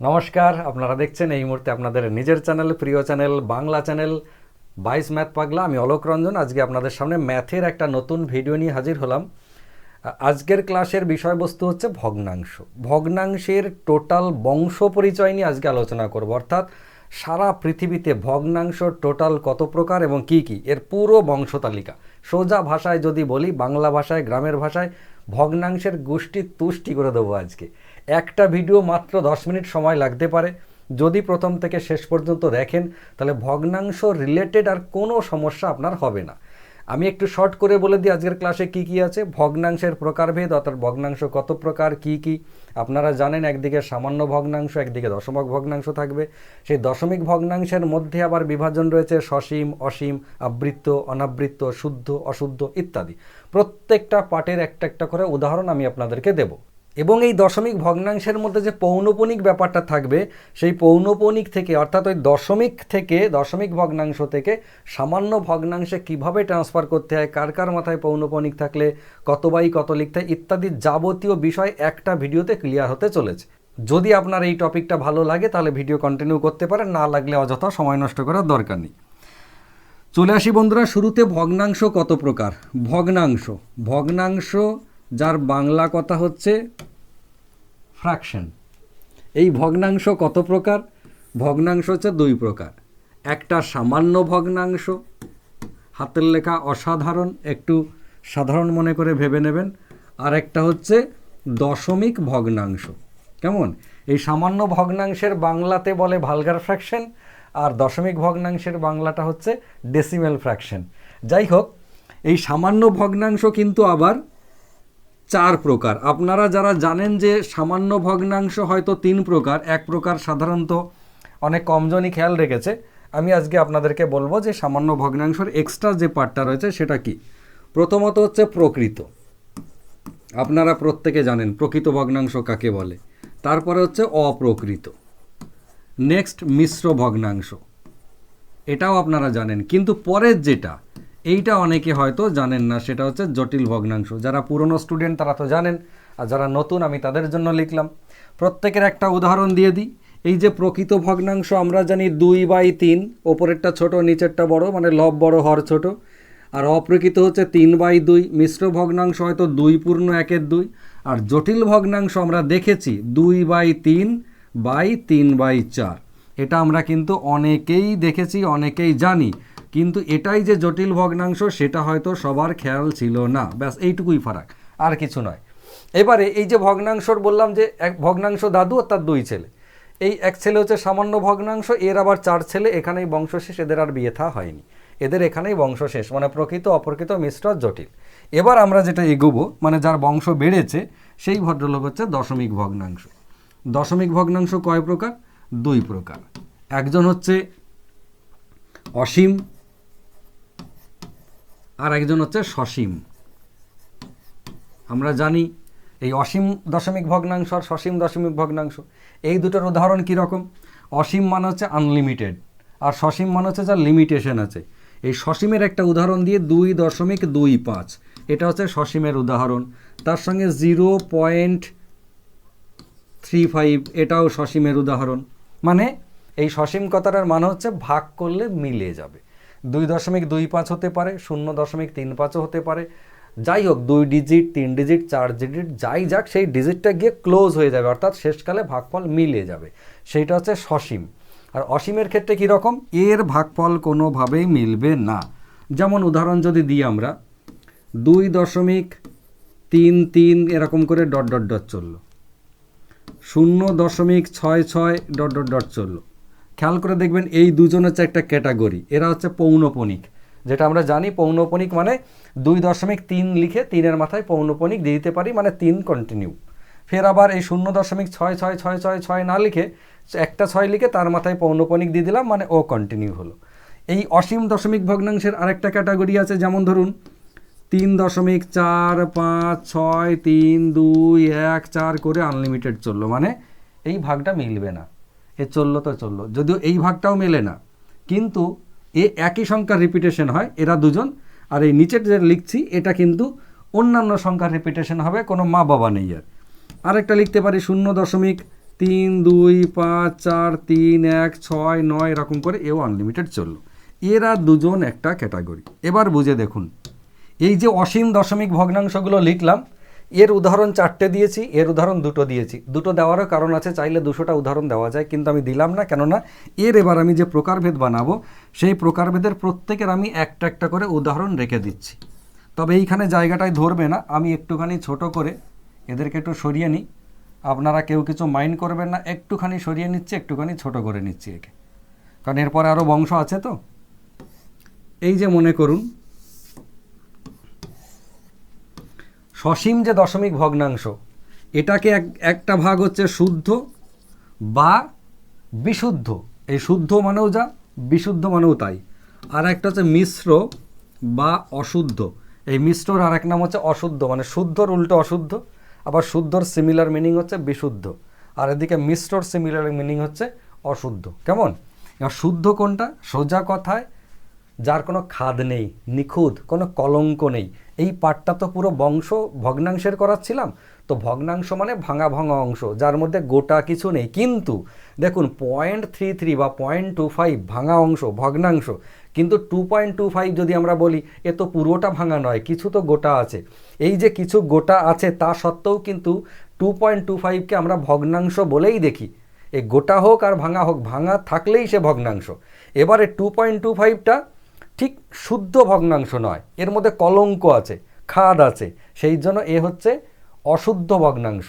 নমস্কার, আপনারা দেখছেন এই মুহূর্তে আপনাদের নিজের চ্যানেল, প্রিয় চ্যানেল, বাংলা চ্যানেল, বাইশ ম্যাথ পাগলা। আমি অলোক রঞ্জন, আজকে আপনাদের সামনে ম্যাথের একটা নতুন ভিডিও নিয়ে হাজির হলাম। আজকের ক্লাসের বিষয়বস্তু হচ্ছে ভগ্নাংশ। ভগ্নাংশের টোটাল বংশ পরিচয় নিয়ে আজকে আলোচনা করব। অর্থাৎ সারা পৃথিবীতে ভগ্নাংশ টোটাল কত প্রকার এবং কি কি? এর পুরো বংশ তালিকা। সোজা ভাষায় যদি বলি, বাংলা ভাষায়, গ্রামের ভাষায়, ভগ্নাংশের গোষ্ঠী তুষ্টি করে দেবো আজকে। একটা ভিডিও মাত্র দশ মিনিট সময় লাগতে পারে। যদি প্রথম থেকে শেষ পর্যন্ত দেখেন, তাহলে ভগ্নাংশ রিলেটেড আর কোনো সমস্যা আপনার হবে না। আমি একটু শর্ট করে বলে দিই, আজকের ক্লাসে কি কি আছে? ভগ্নাংশের প্রকারভেদ, অর্থাৎ ভগ্নাংশ কত প্রকার, কি কি? আপনারা জানেন, একদিকে সামান্য ভগ্নাংশ, একদিকে দশমিক ভগ্নাংশ থাকবে। সেই দশমিক ভগ্নাংশের মধ্যে আবার বিভাজন রয়েছে সসীম, অসীম, আবৃত্ত, অনাবৃত্ত, শুদ্ধ, অশুদ্ধ ইত্যাদি। প্রত্যেকটা পার্টের একটা একটা করে উদাহরণ আমি আপনাদেরকে দেবো। এবং এই দশমিক ভগ্নাংশের মধ্যে যে পৌনপনিক ব্যাপারটা থাকবে, সেই পৌনপনিক থেকে, অর্থাৎ ওই দশমিক থেকে, দশমিক ভগ্নাংশ থেকে সামান্য ভগ্নাংশে কীভাবে ট্রান্সফার করতে হয়, কার কার মাথায় পৌনপনিক থাকলে, কত বাই কত লিখতে হয়, ইত্যাদি যাবতীয় বিষয় একটা ভিডিওতে ক্লিয়ার হতে চলেছে। যদি আপনার এই টপিকটা ভালো লাগে, তাহলে ভিডিও কন্টিনিউ করতে পারেন, না লাগলে অযথা সময় নষ্ট করার দরকার নেই। চলে আসি বন্ধুরা, শুরুতে ভগ্নাংশ কত প্রকার? ভগ্নাংশ ভগ্নাংশ যার বাংলা কথা হচ্ছে ফ্র্যাকশন এই ভগ্নাংশ কত প্রকার? ভগ্নাংশ হচ্ছে দুই প্রকার। একটা সামান্য ভগ্নাংশ, হাতের লেখা অসাধারণ, একটু সাধারণ মনে করে ভেবে নেবেন। আর একটা হচ্ছে দশমিক ভগ্নাংশ। কেমন? এই সামান্য ভগ্নাংশের বাংলাতে বলে ভালগার ফ্র্যাকশন আর দশমিক ভগ্নাংশের বাংলাটা হচ্ছে ডেসিমেল ফ্র্যাকশন যাই হোক, এই সামান্য ভগ্নাংশ কিন্তু আবার চার প্রকার। আপনারা যারা জানেন যে সামান্য ভগ্নাংশ হয়তো তিন প্রকার, এক প্রকার সাধারণত অনেক কমজনই খেয়াল রেখেছে। আমি আজকে আপনাদেরকে বলব যে সামান্য ভগ্নাংশের এক্সট্রা যে পার্টটা রয়েছে সেটা কি? প্রথমত হচ্ছে প্রকৃত। আপনারা প্রত্যেকে জানেন প্রকৃত ভগ্নাংশ কাকে বলে। তারপরে হচ্ছে অপ্রকৃত। নেক্সট মিশ্র ভগ্নাংশ। এটাও আপনারা জানেন। কিন্তু পরের যেটা এইটা অনেকে হয়তো জানেন না, সেটা হচ্ছে জটিল ভগ্নাংশ। যারা পুরনো স্টুডেন্ট তারা তো জানেন, আর যারা নতুন আমি তাদের জন্য লিখলাম। প্রত্যেকের একটা উদাহরণ দিয়ে দিই। এই যে প্রকৃত ভগ্নাংশ আমরা জানি দুই বাই তিন, ওপরেরটা ছোট, নিচেরটা বড় মানে লব বড়, হর ছোট। আর অপ্রকৃত হচ্ছে তিন বাই দুই, মিশ্র ভগ্নাংশ হয়তো দুই পূর্ণ একের দুই। আর জটিল ভগ্নাংশ আমরা দেখেছি দুই বাই তিন বাই তিন বাই চার। এটা আমরা কিন্তু অনেকেই দেখেছি, অনেকেই জানি। কিন্তু এটাই যে জটিল ভগ্নাংশ, সেটা হয়তো সবার খেয়াল ছিল না। ব্যাস, এইটুকুই ফারাক, আর কিছু নয়। এবারে এই যে ভগ্নাংশর বললাম যে এক ভগ্নাংশ দাদু আর তার দুই ছেলে। এই এক ছেলে হচ্ছে সামান্য ভগ্নাংশ, এর আবার চার ছেলে, এখানেই বংশ শেষ, এদের আর বিয়ে থা হয়নি। এদের এখানেই বংশ শেষ মানে প্রকৃত অপ্রকৃত মিশ্র জটিল। এবার আমরা যেটা এগোবো মানে যার বংশ বেড়েছে, সেই ভদ্রলোক হচ্ছে দশমিক ভগ্নাংশ। দশমিক ভগ্নাংশ কয় প্রকার? দুই প্রকার। একজন হচ্ছে অসীম আর একজন হচ্ছে সসীম। আমরা জানি এই অসীম দশমিক ভগ্নাংশ আর সসীম দশমিক ভগ্নাংশ, এই দুটোর উদাহরণ কীরকম অসীম মানে হচ্ছে আনলিমিটেড আর সসীম মানে হচ্ছে যার লিমিটেশন আছে। এই সসীমের একটা উদাহরণ দিয়ে দুই দশমিক দুই পাঁচ, এটা হচ্ছে সসীমের উদাহরণ। তার সঙ্গে জিরো পয়েন্ট থ্রি ফাইভ, এটাও সসীমের উদাহরণ। মানে এই সসীম কথাটার মানে হচ্ছে ভাগ করলে মিলে যাবে। দুই দশমিক দুই পাঁচ হতে পারে, শূন্য দশমিক তিন পাঁচও হতে পারে। যাই হোক, দুই ডিজিট, তিন ডিজিট, চার ডিজিট, যাই যাক, সেই ডিজিটটা গিয়ে ক্লোজ হয়ে যাবে, অর্থাৎ শেষকালে ভাগফল মিলে যাবে। সেইটা হচ্ছে সসীম। আর অসীমের ক্ষেত্রে কীরকম এর ভাগফল কোনোভাবেই মিলবে না। যেমন উদাহরণ যদি দিই আমরা, দুই দশমিক তিন তিন এরকম করে ডট ডট ডট চলল। শূন্য দশমিক ছয় ছয় ডট ডট ডট চলল। খেয়াল করে দেখবেন এই দুজন হচ্ছে একটা ক্যাটাগরি। এরা হচ্ছে পৌনপনিক। যেটা আমরা জানি, পৌনপনিক মানে দুই দশমিক তিন লিখে তিনের মাথায় পৌনপনিক দিয়ে দিতে পারি মানে তিন কন্টিনিউ ফের আবার এই শূন্য দশমিক ছয় ছয় ছয় ছয় ছয় না লিখে একটা ছয় লিখে তার মাথায় পৌনপনিক দিয়ে দিলাম মানে ও কন্টিনিউ হলো। এই অসীম দশমিক ভগ্নাংশের আরেকটা ক্যাটাগরি আছে, যেমন ধরুন, তিন দশমিক চার, পাঁচ, ছয়, তিন, দুই, এক, চার করে আনলিমিটেড চলল মানে এই ভাগটা মিলবে না। এ চলল তো চলল। যদিও এই ভাগটাও মেলে না, কিন্তু এ একই সংখ্যার রিপিটেশন হয়, এরা দুজন, আর এই নিচের যে লিখছি, এটা কিন্তু অন্যান্য সংখ্যার রিপিটেশন হবে, কোনো মা বাবা নেই আর আরেকটা লিখতে পারি, শূন্য দশমিক তিন, দুই, পাঁচ, চার, তিন, এক, ছয়, নয়, এরকম করে এও আনলিমিটেড চলল। এরা দুজন একটা ক্যাটাগরি এবার বুঝে দেখুন, এই যে অসীম দশমিক ভগ্নাংশগুলো লিখলাম এর উদাহরণ চারটে দিয়েছি, এর উদাহরণ দুটো দিয়েছি। দুটো দেওয়ারও কারণ আছে, চাইলে দুশোটা উদাহরণ দেওয়া যায়, কিন্তু আমি দিলাম না, কেননা এর এবার আমি যে প্রকারভেদ বানাবো, সেই প্রকারভেদের প্রত্যেকের আমি একটা একটা করে উদাহরণ রেখে দিচ্ছি। তবে এইখানে জায়গাটায় ধরবে না, আমি একটুখানি ছোট করে এদেরকে একটু সরিয়ে নিই। আপনারা কেউ কিছু মাইন্ড করবেন না, একটুখানি সরিয়ে নিচ্ছি, একটুখানি ছোট করে নিচ্ছি একে। কারণ এরপরে আরও বংশ আছে তো। এই যে মনে করুন সসীম যে দশমিক ভগ্নাংশ, এটাকে এক, একটা ভাগ হচ্ছে শুদ্ধ বা বিশুদ্ধ। এই শুদ্ধ মানেও যা, বিশুদ্ধ মানেও তাই। আর একটা হচ্ছে মিশ্র বা অশুদ্ধ। এই মিশ্রর আর এক নাম হচ্ছে অশুদ্ধ মানে শুদ্ধর উল্টো অশুদ্ধ, আবার শুদ্ধর সিমিলার মিনিং হচ্ছে বিশুদ্ধ। আর এদিকে মিশ্রর সিমিলার মিনিং হচ্ছে অশুদ্ধ। কেমন? এবার শুদ্ধ কোনটা? সোজা কথায় যার কোনো খাদ নেই, নিখুঁত, কোনো কলঙ্ক নেই। এই পাঠটা তো পুরো বংশ ভগ্নাংশের করাচ্ছিলাম। তো ভগ্নাংশ মানে ভাঙা ভাঙা অংশ, যার মধ্যে গোটা কিছু নেই। কিন্তু দেখুন পয়েন্ট থ্রি থ্রি বা পয়েন্ট টু ফাইভ ভাঙা অংশ, ভগ্নাংশ। কিন্তু টু পয়েন্ট টু ফাইভ যদি আমরা বলি, এ তো পুরোটা ভাঙা নয়, কিছু তো গোটা আছে। এই যে কিছু গোটা আছে, তা সত্ত্বেও কিন্তু টু পয়েন্ট টু ফাইভকে আমরা ভগ্নাংশ বলেই দেখি। এ গোটা হোক আর ভাঙা হোক, ভাঙা থাকলেই সে ভগ্নাংশ। এবারে টু পয়েন্ট টু ফাইভটা ঠিক শুদ্ধ ভগ্নাংশ নয়, এর মধ্যে কলঙ্ক আছে, খাদ আছে, সেই জন্য এ হচ্ছে অশুদ্ধ ভগ্নাংশ।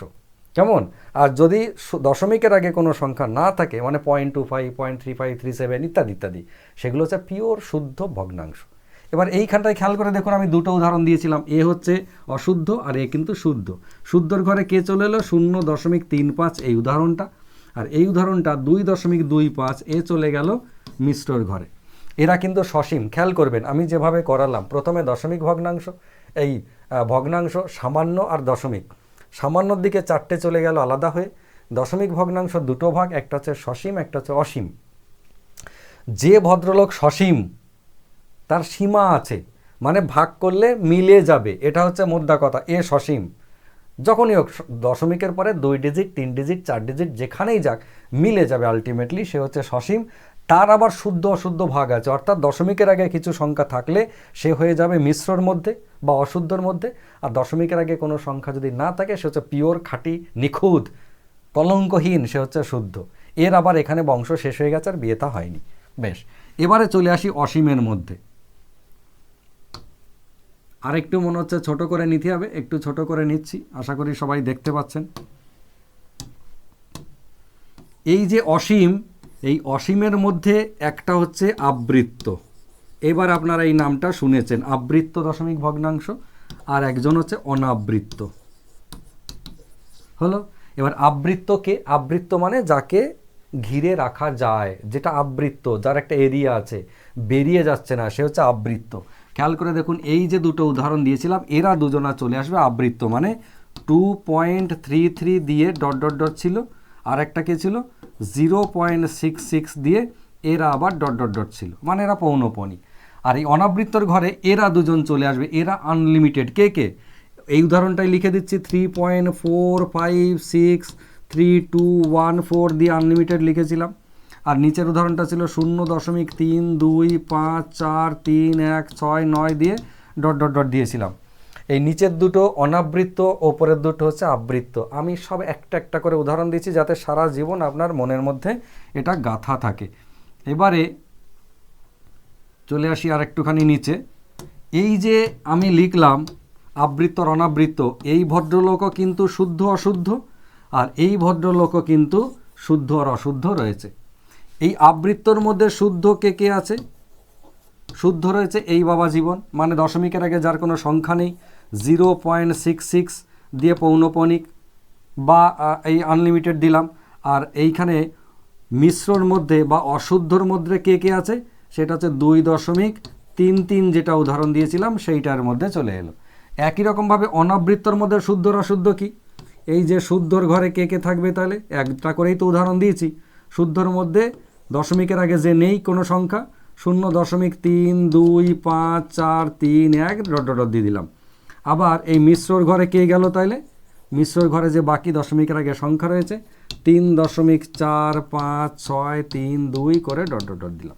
কেমন? আর যদি দশমিকের আগে কোনো সংখ্যা না থাকে মানে point two five point three five three seven ইত্যাদি ইত্যাদি, সেগুলো হচ্ছে পিওর শুদ্ধ ভগ্নাংশ। এবার এইখানটায় খেয়াল করে দেখুন, আমি দুটো উদাহরণ দিয়েছিলাম, এ হচ্ছে অশুদ্ধ আর এ কিন্তু শুদ্ধ। শুদ্ধর ঘরে কে চলে এলো? শূন্য দশমিক তিন পাঁচ, এই উদাহরণটা। আর এই উদাহরণটা দুই দশমিক দুই পাঁচ, এ চলে গেল মিশ্রর ঘরে। এরা কিন্তু সসীম, খেয়াল করবেন, আমি যেভাবে করালাম, প্রথমে দশমিক ভগ্নাংশ, এই ভগ্নাংশ সামান্য আর দশমিক। সামান্যর দিকে চারটে চলে গেল আলাদা হয়ে, দশমিক ভগ্নাংশ দুটো ভাগ, একটা হচ্ছে সসীম, একটা হচ্ছে অসীম। যে ভদ্রলোক সসীম, তার সীমা আছে মানে ভাগ করলে মিলে যাবে, এটা হচ্ছে মোদ্দা কথা, এ সসীম। যখনই হোক, দশমিকের পরে দুই ডিজিট তিন ডিজিট চার ডিজিট যেখানেই যাক, মিলে যাবে আলটিমেটলি সে হচ্ছে সসীম তার আবার শুদ্ধ অশুদ্ধ ভাগ আছে। অর্থাৎ দশমিকের আগে কিছু সংখ্যা থাকলে সে হয়ে যাবে মিশ্রর মধ্যে বা অশুদ্ধর মধ্যে। আর দশমিকের আগে কোনো সংখ্যা যদি না থাকে, সে হচ্ছে পিওর, খাঁটি, নিখুঁত, কলঙ্কহীন, সে হচ্ছে শুদ্ধ। এর আবার এখানে বংশ শেষ হয়ে গেছে আর বিয়েটা হয়নি। বেশ, এবারে চলে আসি অসীমের মধ্যে। আরেকটু মনে হচ্ছে ছোট করে নিতে হবে, একটু ছোট করে নিচ্ছি। আশা করি সবাই দেখতে পাচ্ছেন। এই যে অসীম এই অসীমের মধ্যে একটা হচ্ছে আবৃত্ত। এবার আপনারা এই নামটা শুনেছেন, আবৃত্ত দশমিক ভগ্নাংশ, আর একজন হচ্ছে অনাবৃত্ত। হলো? এবার আবৃত্তকে, আবৃত্ত মানে যাকে ঘিরে রাখা যায়, যেটা আবৃত্ত, যার একটা এরিয়া আছে, বেরিয়ে যাচ্ছে না, সে হচ্ছে আবৃত্ত। খেয়াল করে দেখুন, এই যে দুটো উদাহরণ দিয়েছিলাম, এরা দুজনা চলে আসবে আবৃত্ত মানে টু পয়েন্ট থ্রি থ্রি দিয়ে ডট ডট ডট ছিল, আর একটা কে ছিল? জিরো পয়েন্ট সিক্স সিক্স দিয়ে এরা আবার ডট ডট ডট ছিল। মানে এরা পৌনপনি আর এই অনাবৃত্তর ঘরে এরা দুজন চলে আসবে। এরা আনলিমিটেড কে কে? এই উদাহরণটাই লিখে দিচ্ছি। Three point four five six three two one four দিয়ে আনলিমিটেড লিখেছিলাম। আর নিচের উদাহরণটা ছিল শূন্য দশমিক তিন দুই পাঁচ চার তিন এক ছয় নয় দিয়ে ডট ডট ডট দিয়েছিলাম। এই নিচের দুটো অনাবৃত্ত, ওপরের দুটো হচ্ছে আবৃত্ত। আমি সব একটা একটা করে উদাহরণ দিচ্ছি যাতে সারা জীবন আপনার মনের মধ্যে এটা গাথা থাকে। এবারে চলে আসি আর একটুখানি নিচে। এই যে আমি লিখলাম আবৃত্ত আর অনাবৃত্ত, এই ভদ্রলোকও কিন্তু শুদ্ধ অশুদ্ধ আর এই ভদ্রলোকও কিন্তু শুদ্ধ আর অশুদ্ধ রয়েছে। এই আবৃত্তর মধ্যে শুদ্ধ কে কে আছে? শুদ্ধ রয়েছে এই বাবা জীবন। মানে দশমিকের আগে যার কোনো সংখ্যা নেই। জিরো পয়েন্ট সিক্স সিক্স দিয়ে পৌনপণিক বা এই আনলিমিটেড দিলাম। আর এইখানে মিশ্রর মধ্যে বা অশুদ্ধর মধ্যে কে কে আছে? সেটা হচ্ছে দুই দশমিক তিন তিন যেটা উদাহরণ দিয়েছিলাম, সেইটার মধ্যে চলে এলো। একই রকমভাবে অনাবৃত্তর মধ্যে শুদ্ধ আর অশুদ্ধ কি? এই যে শুদ্ধর ঘরে কে কে থাকবে তাহলে? একটা করেই তো উদাহরণ দিয়েছি। শুদ্ধর মধ্যে দশমিকের আগে যে নেই কোনো সংখ্যা, শূন্য দশমিক তিন, দুই, পাঁচ, চার, তিন, এক ডট ডট দিয়ে দিলাম। আবার এই মিশ্রর ঘরে কে গেল তাইলে? মিশ্রর ঘরে যে বাকি দশমিকের আগে সংখ্যা রয়েছে, তিন দশমিক চার পাঁচ ছয় তিন দুই করে ডট ডট ডট দিলাম।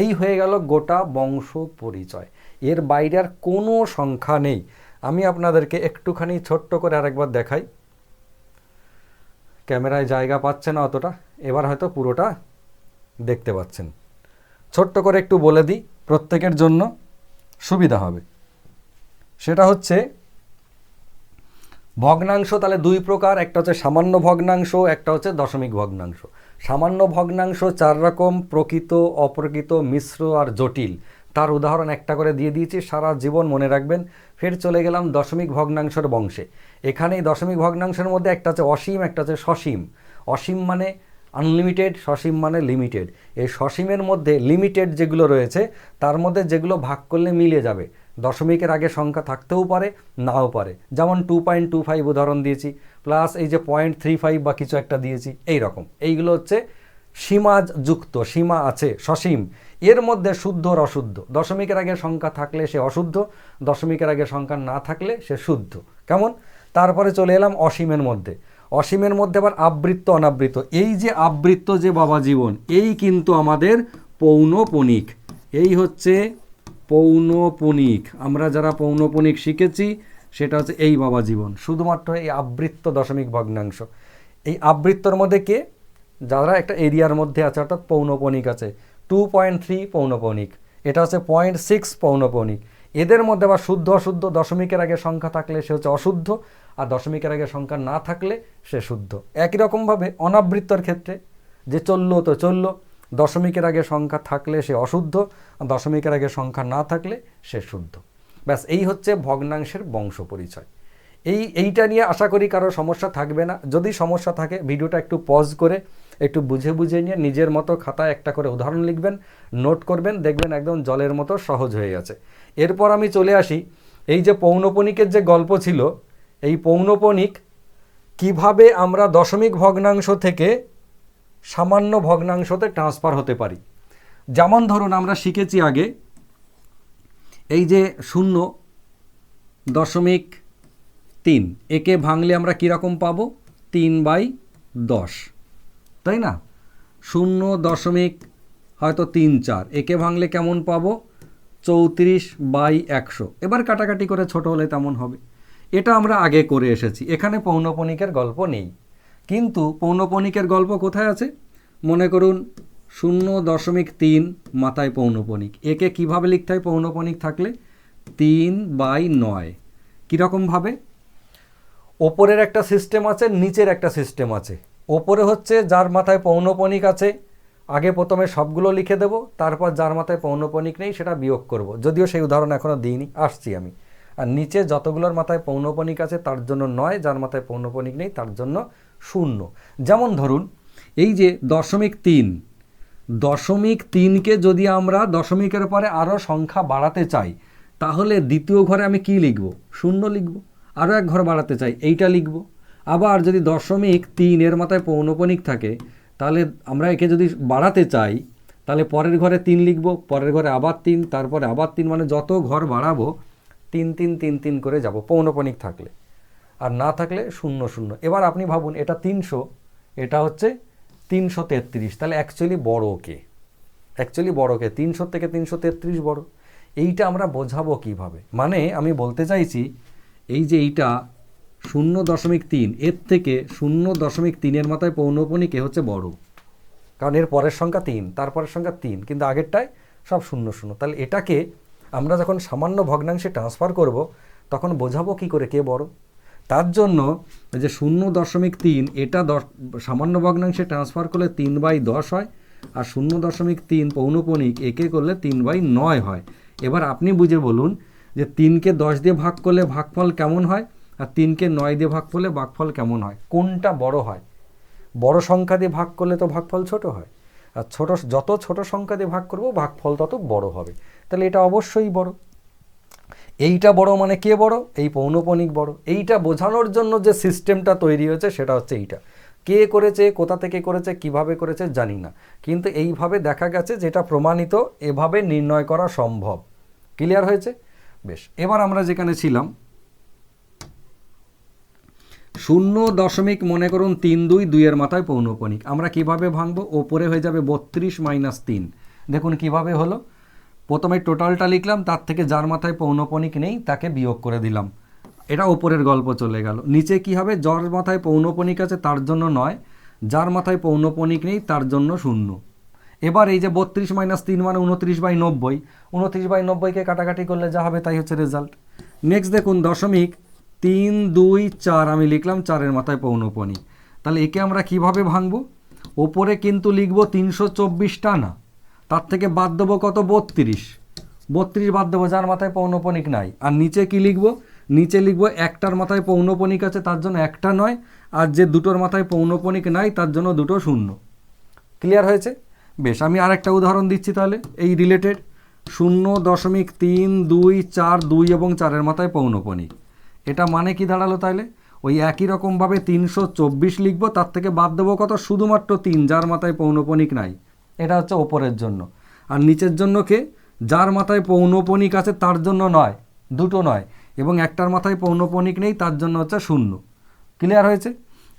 এই হয়ে গেল গোটা বংশ পরিচয়। এর বাইরে আর কোনো সংখ্যা নেই। আমি আপনাদেরকে একটুখানি ছোট্ট করে আরেকবার দেখাই। ক্যামেরায় জায়গা পাচ্ছে না অতটা, এবার হয়তো পুরোটা দেখতে পাচ্ছেন। ছোট্ট করে একটু বলে দিই, প্রত্যেকের জন্য সুবিধা হবে। সেটা হচ্ছে ভগ্নাংশ তাহলে দুই প্রকার, একটা হচ্ছে সামান্য ভগ্নাংশ, একটা হচ্ছে দশমিক ভগ্নাংশ। সামান্য ভগ্নাংশ চার রকম, প্রকৃত, অপ্রকৃত, মিশ্র আর জটিল। তার উদাহরণ একটা করে দিয়ে দিয়েছি, সারা জীবন মনে রাখবেন। ফের চলে গেলাম দশমিক ভগ্নাংশের বংশে। এখানে দশমিক ভগ্নাংশের মধ্যে একটা হচ্ছে অসীম, একটা হচ্ছে সসীম। অসীম মানে আনলিমিটেড সসীম মানে লিমিটেড এই সসীমের মধ্যে লিমিটেড যেগুলো রয়েছে, তার মধ্যে যেগুলো ভাগ করলে মিলে যাবে। দশমিকের আগে সংখ্যা থাকতেও পারে, নাও পারে। যেমন টু পয়েন্ট টু ফাইভ উদাহরণ দিয়েছি প্লাস এই যে পয়েন্ট থ্রি ফাইভ বা কিছু একটা দিয়েছি এই রকম এইগুলো হচ্ছে সীমা যুক্ত, সীমা আছে, সসীম। এর মধ্যে শুদ্ধ আর অশুদ্ধ। দশমিকের আগে সংখ্যা থাকলে সে অশুদ্ধ, দশমিকের আগে সংখ্যা না থাকলে সে শুদ্ধ। কেমন? তারপরে চলে এলাম অসীমের মধ্যে। অসীমের মধ্যে আবার আবৃত্ত অনাবৃত এই যে আবৃত্ত যে বাবা জীবন, এই কিন্তু আমাদের পৌনপণিক এই হচ্ছে পৌনপণিক আমরা যারা পৌনপণিক শিখেছি, সেটা হচ্ছে এই বাবা জীবন। শুধুমাত্র এই আবৃত্ত দশমিক ভগ্নাংশ। এই আবৃত্তর মধ্যে কে? যারা একটা এরিয়ার মধ্যে আছে, অর্থাৎ পৌনপণিক আছে। টু পয়েন্ট থ্রি পৌনপণিক এটা হচ্ছে পয়েন্ট সিক্স পৌনপণিক এদের মধ্যে আবার শুদ্ধ অশুদ্ধ দশমিকের আগে সংখ্যা থাকলে সে হচ্ছে অশুদ্ধ, আর দশমিকের আগে সংখ্যা না থাকলে সে শুদ্ধ। একই রকমভাবে অনাবৃত্তর ক্ষেত্রে যে চলল তো চলল দশমিকের আগে সংখ্যা থাকলে সে অশুদ্ধ, দশমিকের আগে সংখ্যা না থাকলে সে শুদ্ধ। ব্যাস, এই হচ্ছে ভগ্নাংশের বংশ পরিচয়। এই, এইটা নিয়ে আশা করি কারও সমস্যা থাকবে না। যদি সমস্যা থাকে, ভিডিওটা একটু পজ করে, একটু বুঝে বুঝে নিয়ে নিজের মতো খাতায় একটা করে উদাহরণ লিখবেন নোট করবেন, দেখবেন একদম জলের মতো সহজ হয়ে গেছে। এরপর আমি চলে আসি, এই যে পৌনপণিকের যে গল্প ছিল, এই পৌনপণিক কীভাবে আমরা দশমিক ভগ্নাংশ থেকে সামান্য ভগ্নাংশতে ট্রান্সফার হতে পারি। যেমন ধরুন, আমরা শিখেছি আগে এই যে শূন্য দশমিক তিন, একে ভাঙলে আমরা কীরকম পাবো? তিন বাই দশ। তাই না? শূন্য দশমিক হয়তো তিন চার, একে ভাঙলে কেমন পাবো? চৌত্রিশ বাই একশো। এবার কাটাকাটি করে ছোট হলে তেমন হবে। এটা আমরা আগে করে এসেছি। এখানে পৌনপণিকের গল্প নেই। কিন্তু পৌনপণিকের গল্প কোথায় আছে? মনে করুন, শূন্য দশমিক তিন মাথায় পৌনপণিক একে কীভাবে লিখতে হয়? পৌনপণিক থাকলে তিন বাই নয়। কীরকমভাবে ওপরের একটা সিস্টেম আছে, নিচের একটা সিস্টেম আছে। ওপরে হচ্ছে যার মাথায় পৌনপণিক আছে, আগে প্রথমে সবগুলো লিখে দেব, তারপর যার মাথায় পৌনপণিক নেই সেটা বিয়োগ করব। যদিও সেই উদাহরণ এখনও দিইনি, আসছি আমি। আর নিচে যতগুলোর মাথায় পৌনপণিক আছে, তার জন্য নয়, যার মাথায় পৌনপণিক নেই, তার জন্য শূন্য। যেমন ধরুন, এই যে দশমিক তিন, দশমিক তিনকে যদি আমরা দশমিকের পরে আরও সংখ্যা বাড়াতে চাই, তাহলে দ্বিতীয় ঘরে আমি কি লিখব? শূন্য লিখব। আরও এক ঘর বাড়াতে চাই, এইটা লিখব। আবার যদি দশমিক তিন এর মাথায় পৌনপণিক থাকে, তাহলে আমরা একে যদি বাড়াতে চাই, তাহলে পরের ঘরে তিন লিখব, পরের ঘরে আবার তিন, তারপরে আবার তিন মানে যত ঘর বাড়াবো, তিন তিন তিন তিন করে যাব পৌনপণিক থাকলে। আর না থাকলে শূন্য শূন্য। এবার আপনি ভাবুন, এটা তিনশো, এটা হচ্ছে তিনশো তেত্রিশ। তাহলে অ্যাকচুয়ালি বড় কে? অ্যাকচুয়ালি বড় কে? তিনশো থেকে তিনশো তেত্রিশ বড়। এইটা আমরা বোঝাবো কীভাবে? মানে আমি বলতে চাইছি, এই যে এইটা শূন্য দশমিক তিন, এর থেকে শূন্য দশমিক তিনের মাথায় পৌনপণিকে হচ্ছে বড়? কারণ এর পরের সংখ্যা তিন, তারপরের সংখ্যা তিন, কিন্তু আগেরটায় সব শূন্য শূন্য। তাহলে এটাকে আমরা যখন সামান্য ভগ্নাংশে ট্রান্সফার করব, তখন বোঝাবো কি করে কে বড়? তার জন্য যে শূন্য দশমিক তিন, এটা দশ, সামান্য ভগ্নাংশে ট্রান্সফার করলে তিন বাই দশ হয়, আর শূন্য দশমিক তিন পৌনপণিক একে করলে তিন বাই নয় হয়। এবার আপনি বুঝে বলুন যে তিনকে দশ দিয়ে ভাগ করলে ভাগফল কেমন হয়, আর তিনকে নয় দিয়ে ভাগ করলে ভাগফল কেমন হয়, কোনটা বড় হয়? বড় সংখ্যা দিয়ে ভাগ করলে তো ভাগফল ছোট হয়, আর ছোট, যত ছোট সংখ্যা দিয়ে ভাগ করব, ভাগফল তত বড় হবে। তাহলে এটা অবশ্যই বড়। এইটা বড় মানে কে বড়? এই পৌনপণিক বড়। এইটা বোঝানোর জন্য যে সিস্টেমটা তৈরি হয়েছে সেটা হচ্ছে এইটা। কে করেছে, কোথা থেকে করেছে, কীভাবে করেছে জানি না। কিন্তু এইভাবে দেখা গেছে যেটা প্রমাণিত, এভাবে নির্ণয় করা সম্ভব। ক্লিয়ার হয়েছে? বেশ, এবার আমরা যেখানে ছিলাম, শূন্য দশমিক মনে করুন তিন দুই দুইয়ের মাথায় পৌনপণিক আমরা কীভাবে ভাঙবো? ওপরে হয়ে যাবে বত্রিশ মাইনাস তিন। দেখুন কীভাবে হলো। প্রথমে টোটালটা লিখলাম, তার থেকে যার মাথায় পৌনপণিক নেই, তাকে বিয়োগ করে দিলাম। এটা ওপরের গল্প চলে গেল। নিচে কি হবে? যার মাথায় পৌনপণিক আছে, তার জন্য নয়। যার মাথায় পৌনপণিক নেই, তার জন্য শূন্য। এবার এই যে বত্রিশ মাইনাস তিন মানে উনত্রিশ বাই নব্বই, উনত্রিশ বাই নব্বইকে কাটাকাটি করলে যা হবে, তাই হচ্ছে রেজাল্ট নেক্সট দেখুন, দশমিক তিন, দুই, চার, আমি লিখলাম চারের মাথায় পৌনপণিক তাহলে একে আমরা কীভাবে ভাঙবো? ওপরে কিন্তু লিখব তিনশো চব্বিশটা না। তার থেকে বাদ দেবো কত? বত্রিশ। বত্রিশ বাদ দেবো, যার মাথায় পৌনপণিক নাই। আর নিচে কি লিখব? নিচে লিখব, একটার মাথায় পৌনপণিক আছে, তার জন্য একটা নয়। আর যে দুটোর মাথায় পৌনপণিক নাই, তার জন্য দুটো শূন্য। ক্লিয়ার হয়েছে? বেশ, আমি আরেকটা উদাহরণ দিচ্ছি তাহলে, এই রিলেটেড শূন্য দশমিক তিন, দুই, চার, দুই এবং চারের মাথায় পৌনপণিক এটা মানে কি দাঁড়াল তাহলে? ওই একই রকমভাবে তিনশো চব্বিশ লিখব, তার থেকে বাদ দেবো কত? শুধুমাত্র তিন, যার মাথায় পৌনপণিক নাই। এটা হচ্ছে ওপরের জন্য। আর নিচের জন্য কে? যার মাথায় পৌনপণিক আছে তার জন্য নয়, দুটো নয়। এবং একটার মাথায় পৌনপণিক নেই, তার জন্য হচ্ছে শূন্য। ক্লিয়ার হয়েছে?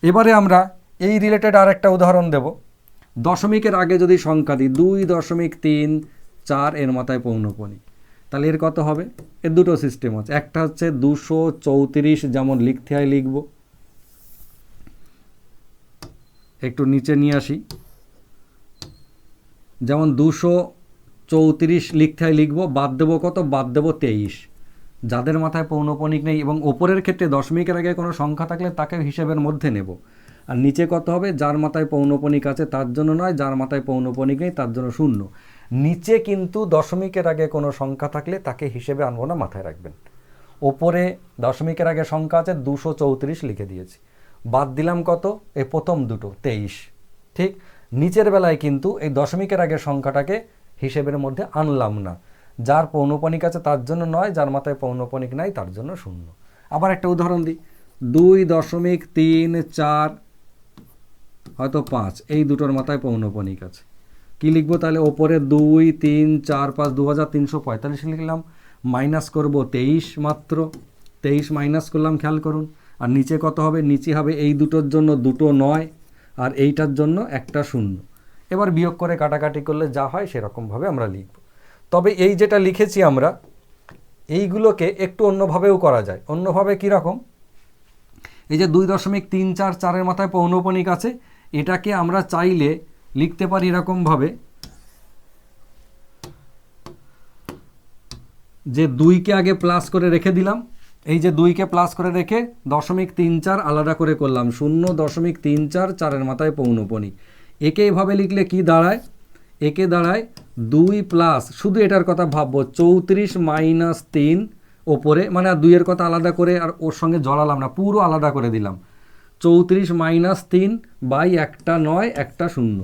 এবারে আমরা এই রিলেটেড আর একটা উদাহরণ দেব। দশমিকের আগে যদি সংখ্যা দিই, দুই দশমিক তিন চার এর মাথায় পৌনপণিক তাহলে এর কত হবে? এর দুটো সিস্টেম আছে। একটা হচ্ছে দুশো চৌত্রিশ যেমন লিখতে হয় লিখব। একটু নিচে নিয়ে আসি। যেমন দুশো চৌত্রিশ লিখতে হয় লিখব, বাদ দেবো কত? বাদ দেবো তেইশ। যাদের মাথায় পৌনপণিক নেই এবং ওপরের ক্ষেত্রে দশমিকের আগে কোনো সংখ্যা থাকলে তাকে হিসেবের মধ্যে নেব। আর নিচে কত হবে? যার মাথায় পৌনপণিক আছে তার জন্য নয়, যার মাথায় পৌনপণিক নেই তার জন্য শূন্য। নিচে কিন্তু দশমিকের আগে কোনো সংখ্যা থাকলে তাকে হিসেবে আনব না, মাথায় রাখবেন। ওপরে দশমিকের আগে সংখ্যা আছে দুশো চৌত্রিশ লিখে দিয়েছি। বাদ দিলাম কত? এ প্রথম দুটো, তেইশ। ঠিক? নিচের বেলায় কিন্তু এই দশমিকের আগে সংখ্যাটাকে হিসেবের মধ্যে আনলাম না। যার পৌনপণিক আছে তার জন্য নয়, যার মাথায় পৌনপণিক নাই তার জন্য শূন্য। আবার একটা উদাহরণ দিই। দুই দশমিক তিন চার, হয়তো পাঁচ, এই দুটোর মাথায় পৌনপণিক আছে। কি লিখব তাহলে? ওপরে দুই, তিন, চার, পাঁচ, দু হাজার তিনশো পঁয়তাল্লিশ লিখলাম। মাইনাস করব তেইশ মাত্র। তেইশ মাইনাস করলাম, খেয়াল করুন। আর নিচে কত হবে? নিচে হবে এই দুটোর জন্য দুটো নয়। আর এইটার জন্য একটা শূন্য। এবার বিয়োগ করে কাটাকাটি করলে যা হয় সেরকমভাবে আমরা লিখব। তবে এই যেটা লিখেছি আমরা, এইগুলোকে একটু অন্যভাবেও করা যায়। অন্যভাবে কীরকম? এই যে দুই দশমিক তিন চার চারের মাথায় পৌনপণিক আছে, এটাকে আমরা চাইলে লিখতে পারি এরকমভাবে যে দুইকে আগে প্লাস করে রেখে দিলাম এই যে দুইকে প্লাস করে রেখে দশমিক তিন চার আলাদা করে করলাম, শূন্য দশমিক তিন চার চারের মাথায় পৌনপণিক একে এভাবে লিখলে কি দাঁড়ায়? একে দাঁড়ায় দুই প্লাস শুধু এটার কথা ভাববো, চৌত্রিশ মাইনাস তিন ওপরে মানে আর দুইয়ের কথা আলাদা করে আর ওর সঙ্গে জড়ালাম না, পুরো আলাদা করে দিলাম। চৌত্রিশ মাইনাস তিন বাই একটা নয়, একটা শূন্য।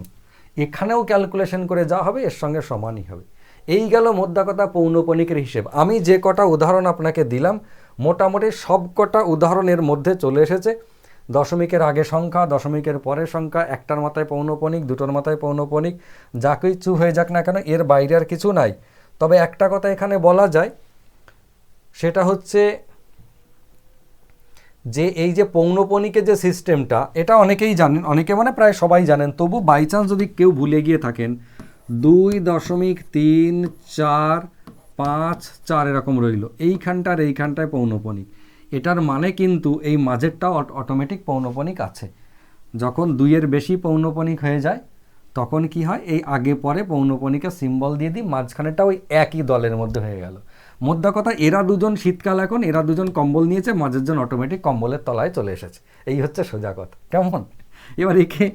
এখানেও ক্যালকুলেশন করে যা হবে, এর সঙ্গে সমানই হবে। এই গেল মোদ্দা কথা পৌনপণিকের হিসেব। আমি যে কটা উদাহরণ আপনাকে দিলাম মোটামুটি সবকটা উদাহরণের মধ্যে চলে এসেছে। দশমিকের আগে সংখ্যা, দশমিকের পরের সংখ্যা, একটার মাথায় পৌনপণিক দুটোর মাথায় পৌনপণিক যা কিছু হয়ে যাক না কেন, এর বাইরে আর কিছু নাই। তবে একটা কথা এখানে বলা যায়, সেটা হচ্ছে যে এই যে পৌনপণিকের যে সিস্টেমটা, এটা অনেকেই জানেন, অনেকে মানে প্রায় সবাই জানেন। তবু বাই চান্স যদি কেউ ভুলে গিয়ে থাকেন, দুই দশমিক তিন চার পাঁচ চার এরকম রইল। এইখানটার এইখানটায় পৌনপণিক এটার মানে কিন্তু এই মাঝেরটাও অটোমেটিক পৌনপণিক আছে। যখন দুইয়ের বেশি পৌনপণিক হয়ে যায়, তখন কি হয়, এই আগে পরে পৌনপণিকের সিম্বল দিয়ে দিই মাঝখানেটা ওই একই দলের মধ্যে হয়ে গেল। মোদ্দা কথা, এরা দুজন শীতকাল এখন, এরা দুজন কম্বল নিয়েছে, মাঝের জন অটোমেটিক কম্বলের তলায় চলে এসেছে। এই হচ্ছে সোজা কথা। কেমন? এবার একে,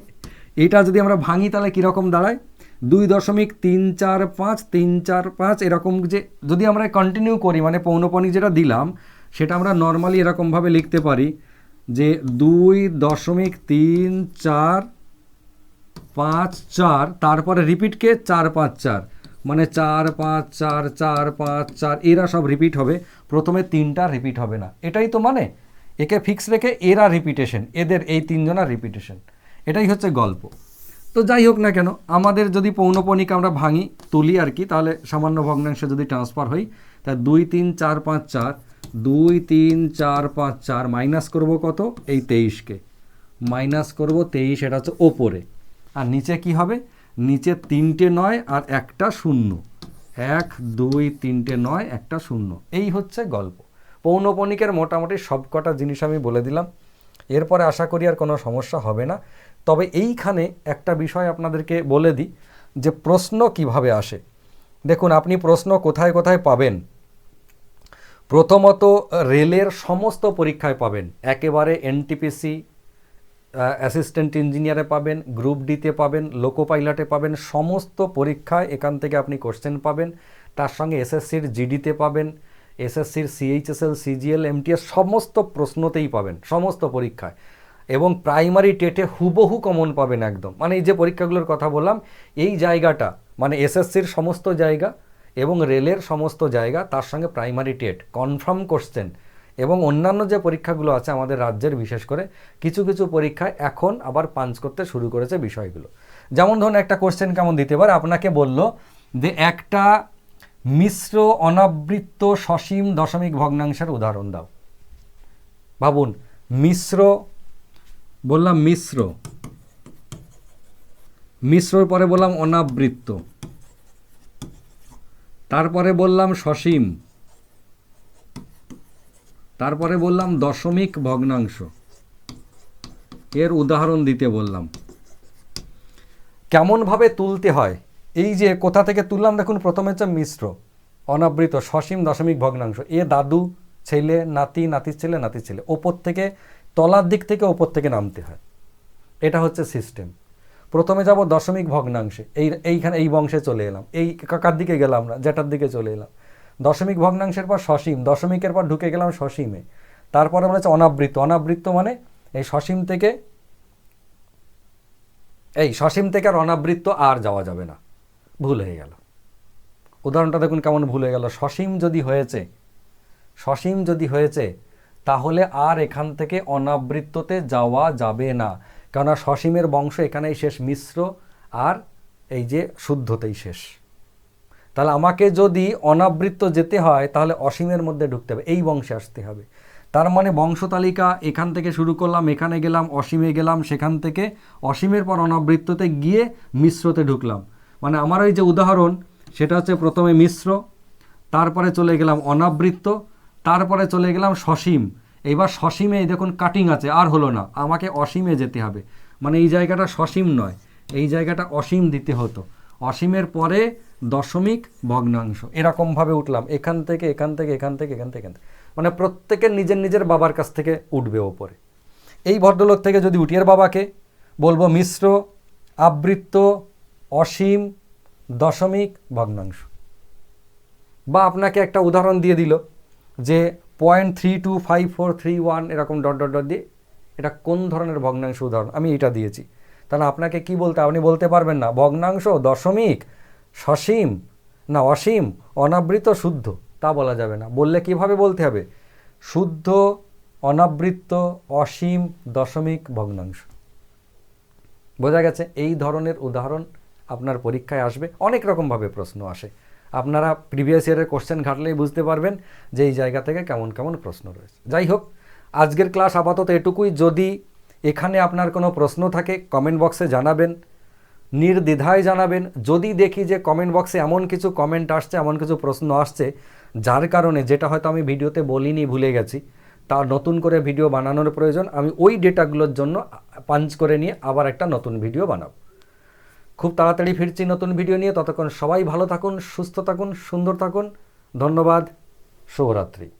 এটা যদি আমরা ভাঙি, তাহলে কীরকম দাঁড়ায়? দুই দশমিক তিন চার পাঁচ, তিন চার পাঁচ, এরকম যে, যদি আমরা কন্টিনিউ করি মানে পৌনপণিক যেটা দিলাম, সেটা আমরা নর্মালি এরকমভাবে লিখতে পারি যে দুই দশমিক তিন চার পাঁচ চার, তারপরে রিপিটকে চার পাঁচ চার। মানে চার পাঁচ চার চার পাঁচ চার, এরা সব রিপিট হবে। প্রথমে তিনটা রিপিট হবে না। এটাই তো মানে? একে ফিক্স রেখে এরা রিপিটেশন এদের এই তিনজনের রিপিটেশন এটাই হচ্ছে গল্প। তো যাই হোক না কেন, আমাদের যদি পৌনপণিক আমরা ভাঙি, তুলি আর কি, তাহলে সামান্য ভগ্নাংশে যদি ট্রান্সফার হই তা দুই তিন চার পাঁচ চার, দুই তিন চার পাঁচ চার মাইনাস করব কত? এই তেইশকে মাইনাস করব তেইশ, এটা হচ্ছে ওপরে। আর নিচে কি হবে? নিচে তিনটে নয় আর একটা শূন্য। এক, দুই, তিনটে নয়, একটা শূন্য। এই হচ্ছে গল্প। পৌনপণিকের মোটামুটি সবকটা জিনিস আমি বলে দিলাম। এরপরে আশা করি আর কোনো সমস্যা হবে না। তবে এইখানে একটা বিষয় আপনাদেরকে বলে দিই যে প্রশ্ন কীভাবে আসে। দেখুন, আপনি প্রশ্ন কোথায় কোথায় পাবেন? প্রথমত রেলের সমস্ত পরীক্ষায় পাবেন। একেবারে এনটিপিসি অ্যাসিস্ট্যান্ট ইঞ্জিনিয়ারে পাবেন গ্রুপ ডিতে পাবেন লোকো পাইলটে পাবেন, সমস্ত পরীক্ষায় এখান থেকে আপনি কোশ্চেন পাবেন। তার সঙ্গে এসএসসির জিডিতে পাবেন এসএসসির সিএইচএসএল সিজিএল এমটিএস সমস্ত প্রশ্নতেই পাবেন, সমস্ত পরীক্ষায়। এবং প্রাইমারি টেটে হুবহু কমন পাবেন একদম। মানে এই যে পরীক্ষাগুলোর কথা বললাম, এই জায়গাটা মানে এসএসসির সমস্ত জায়গা এবং রেলের সমস্ত জায়গা, তার সঙ্গে প্রাইমারি টেট কনফার্ম কোশ্চেন এবং অন্যান্য যে পরীক্ষাগুলো আছে আমাদের রাজ্যের, বিশেষ করে কিছু কিছু পরীক্ষায় এখন আবার পাঞ্চ করতে শুরু করেছে বিষয়গুলো। যেমন ধরুন একটা কোশ্চেন কেমন দিতে পারে? আপনাকে বলল যে একটা মিশ্র অনাবৃত্ত সসীম দশমিক ভগ্নাংশের উদাহরণ দাও। ভাবুন, মিশ্র বললাম মিশ্র। মিশ্রর পরে বললাম অনাবৃত্ত। তারপরে বললাম সসীম। তারপরে বললাম দশমিক ভগ্নাংশ। এর উদাহরণ দিতে বললাম। কেমনভাবে তুলতে হয়? এই যে কোথা থেকে তুললাম, দেখুন, প্রথমে হচ্ছে মিশ্র। অনাবৃত সসীম দশমিক ভগ্নাংশ। এ দাদু, ছেলে, নাতি, নাতির ছেলে নাতির ছেলে। ওপর থেকে তলার দিক থেকে ওপর থেকে নামতে হয়। এটা হচ্ছে সিস্টেম প্রথমে যাব দশমিক ভগ্নাংশে। এই, এইখানে, এই বংশে চলে এলাম। এই কাকার দিকে গেলাম না যেটার দিকে চলে এলাম। দশমিক ভগ্নাংশের পর সসীম, দশমিকের পর ঢুকে গেলাম সসীমে। তারপরে আমরা হচ্ছে অনাবৃত্ত। অনাবৃত্ত মানে এই সসীম থেকে, এই সসীম থেকে আর অনাবৃত্ত আর যাওয়া যাবে না। ভুল হয়ে গেল। উদাহরণটা দেখুন কেমন ভুল হয়ে গেল। সসীম যদি হয়েছে, সসীম যদি হয়েছে তাহলে আর এখান থেকে অনাবৃত্ততে যাওয়া যাবে না। কেননা সসীমের বংশ এখানেই শেষ, মিশ্র, আর এই যে শুদ্ধতেই শেষ। তাহলে আমাকে যদি অনাবৃত্ত যেতে হয়, তাহলে অসীমের মধ্যে ঢুকতে হবে, এই বংশে আসতে হবে। তার মানে বংশ তালিকা এখান থেকে শুরু করলাম, এখানে গেলাম, অসীমে গেলাম, সেখান থেকে অসীমের পর অনাবৃত্ততে গিয়ে মিশ্রতে ঢুকলাম। মানে আমার ওই যে উদাহরণ, সেটা হচ্ছে প্রথমে মিশ্র, তারপরে চলে গেলাম অনাবৃত্ত তারপরে চলে গেলাম সসীম। এইবার সসীমে দেখুন কাটিং আছে, আর হলো না। আমাকে অসীমে যেতে হবে। মানে এই জায়গাটা সসীম নয়, এই জায়গাটা অসীম দিতে হতো। অসীমের পরে দশমিক ভগ্নাংশ। এরকমভাবে উঠলাম। এখান থেকে এখান থেকে এখান থেকে এখান থেকে। মানে প্রত্যেকের নিজের নিজের বাবার কাছ থেকে উঠবে ওপরে। এই ভদ্রলোক থেকে যদি উঠি, এর বাবাকে বলব, মিশ্র, আবৃত্ত, অসীম, দশমিক ভগ্নাংশ। বা আপনাকে একটা উদাহরণ দিয়ে দিল। যে point three two five four three one এরকম ডট ডট ডট দিয়ে এটা কোন ধরনের ভগ্নাংশ উদাহরণ? আমি এটা দিয়েছি। তাহলে আপনাকে কি বলতে আপনি বলতে পারবেন না, ভগ্নাংশ দশমিক, সসীম, না অসীম, অনাবৃত শুদ্ধ, তা বলা যাবে না। বললে কীভাবে বলতে হবে? শুদ্ধ অনাবৃত্ত অসীম, দশমিক ভগ্নাংশ। বোঝা গেছে? এই ধরনের উদাহরণ আপনার পরীক্ষায় আসবে। অনেক রকমভাবে প্রশ্ন আসে। আপনারা প্রিভিয়াস ইয়ারের কোশ্চেন ঘাটলেই বুঝতে পারবেন যে এই জায়গা থেকে কেমন কেমন প্রশ্ন রয়েছে। যাই হোক, আজকের ক্লাস আপাতত এটুকুই। যদি এখানে আপনার কোনো প্রশ্ন থাকে কমেন্ট বক্সে জানাবেন, নির্দ্বিধায় জানাবেন। যদি দেখি যে কমেন্ট বক্সে এমন কিছু কমেন্ট আসছে, এমন কিছু প্রশ্ন আসছে, যার কারণে যেটা হয়তো আমি ভিডিওতে বলিনি, ভুলে গেছি, তা নতুন করে ভিডিও বানানোর প্রয়োজন। আমি ওই ডেটাগুলোর জন্য পাঞ্চ করে নিয়ে আবার একটা নতুন ভিডিও বানাবো। খুব তাড়াতাড়ি ফিরছি নতুন ভিডিও নিয়ে। ততক্ষণ সবাই ভালো থাকুন, সুস্থ থাকুন, সুন্দর থাকুন। ধন্যবাদ। শুভরাত্রি।